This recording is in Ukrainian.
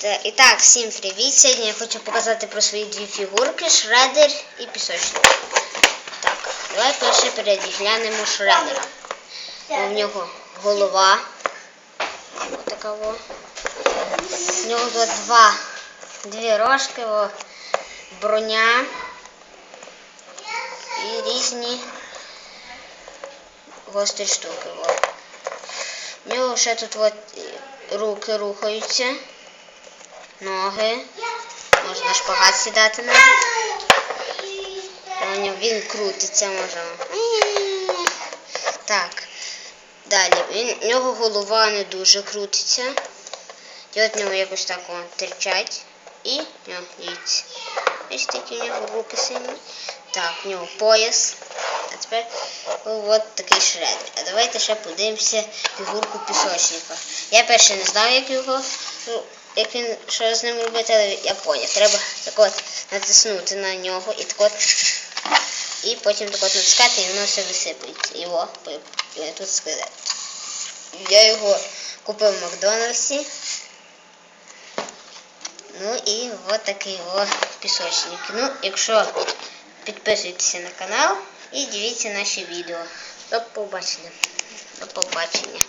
Та- І так, всім привіт! Сьогодні я хочу показати про свої дві фігурки Шредер і пісочник. Так, давай перше переглянемо Шредера. У нього голова. Така во. У нього тут два, дві рожки, о, броня і різні гострі штуки. О. У нього ще тут от е, руки рухаються, ноги. Можна шпагат сідати на. Він крутиться, може. Так. Далі. Він, у нього голова не дуже крутиться. І от в нього якось так терчать. І дивіться. Ось такі у нього руки сильні. Так, в нього пояс. А тепер от такий шредер. А давайте ще подивимося фігурку пісочника. Я перше не знав, як його, ну, як він, що з ним робити, але я поняв. Треба так от натиснути на нього і так от, і потім так от натискати, і воно все висипається. Його тут скелет. Я його купив в Макдональдсі. Ну і от такий о пісочник. Ну, якщо підписуйтеся на канал і дивіться наші відео. До побачення. До побачення.